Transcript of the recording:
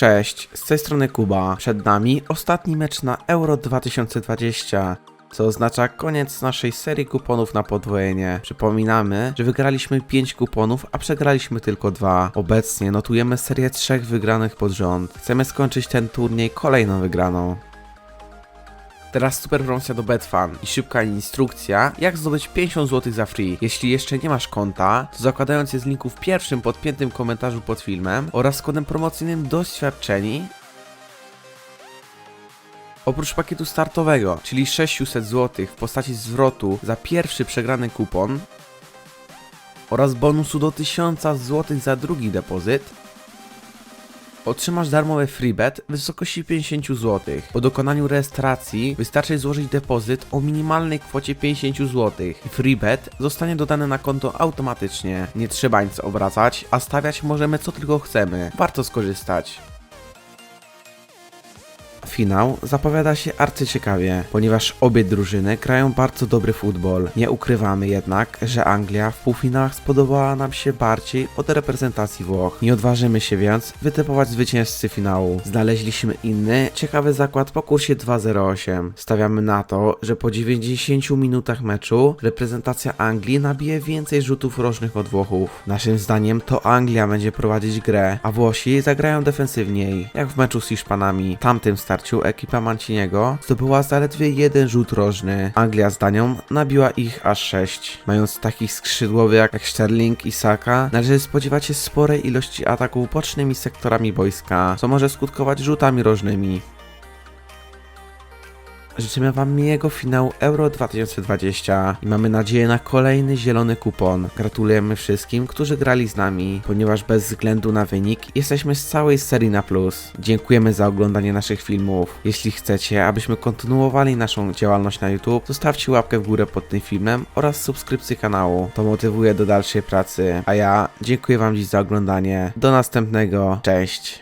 Cześć, z tej strony Kuba. Przed nami ostatni mecz na Euro 2020, co oznacza koniec naszej serii kuponów na podwojenie. Przypominamy, że wygraliśmy 5 kuponów, a przegraliśmy tylko 2. Obecnie notujemy serię 3 wygranych pod rząd. Chcemy skończyć ten turniej kolejną wygraną. Teraz super promocja do Betfan i szybka instrukcja, jak zdobyć 50 zł za free. Jeśli jeszcze nie masz konta, to zakładając je z linku w pierwszym podpiętym komentarzu pod filmem oraz kodem promocyjnym doświadczeni, Oprócz pakietu startowego, czyli 600 zł w postaci zwrotu za pierwszy przegrany kupon oraz bonusu do 1000 zł za drugi depozyt, Otrzymasz darmowy freebet w wysokości 50 zł. Po dokonaniu rejestracji wystarczy złożyć depozyt o minimalnej kwocie 50 zł. Freebet zostanie dodany na konto automatycznie. Nie trzeba nic obracać, a stawiać możemy co tylko chcemy. Warto skorzystać. Finał zapowiada się arcyciekawie, ponieważ obie drużyny grają bardzo dobry futbol. Nie ukrywamy jednak, że Anglia w półfinałach spodobała nam się bardziej od reprezentacji Włoch. Nie odważymy się więc wytypować zwycięzcy finału. Znaleźliśmy inny, ciekawy zakład po kursie 2.08. Stawiamy na to, że po 90 minutach meczu reprezentacja Anglii nabije więcej rzutów rożnych od Włochów. Naszym zdaniem to Anglia będzie prowadzić grę, a Włosi zagrają defensywniej, jak w meczu z Hiszpanami. Tamtym starciu ekipa Manciniego zdobyła zaledwie jeden rzut rożny. Anglia zdaniem nabiła ich aż 6. Mając takich skrzydłowych jak Sterling i Saka, należy spodziewać się sporej ilości ataków bocznymi sektorami boiska, co może skutkować rzutami rożnymi. Życzymy Wam miłego finału Euro 2020 i mamy nadzieję na kolejny zielony kupon. Gratulujemy wszystkim, którzy grali z nami, ponieważ bez względu na wynik jesteśmy z całej serii na plus. Dziękujemy za oglądanie naszych filmów. Jeśli chcecie, abyśmy kontynuowali naszą działalność na YouTube, zostawcie łapkę w górę pod tym filmem oraz subskrypcję kanału. To motywuje do dalszej pracy. A ja dziękuję Wam dziś za oglądanie. Do następnego. Cześć.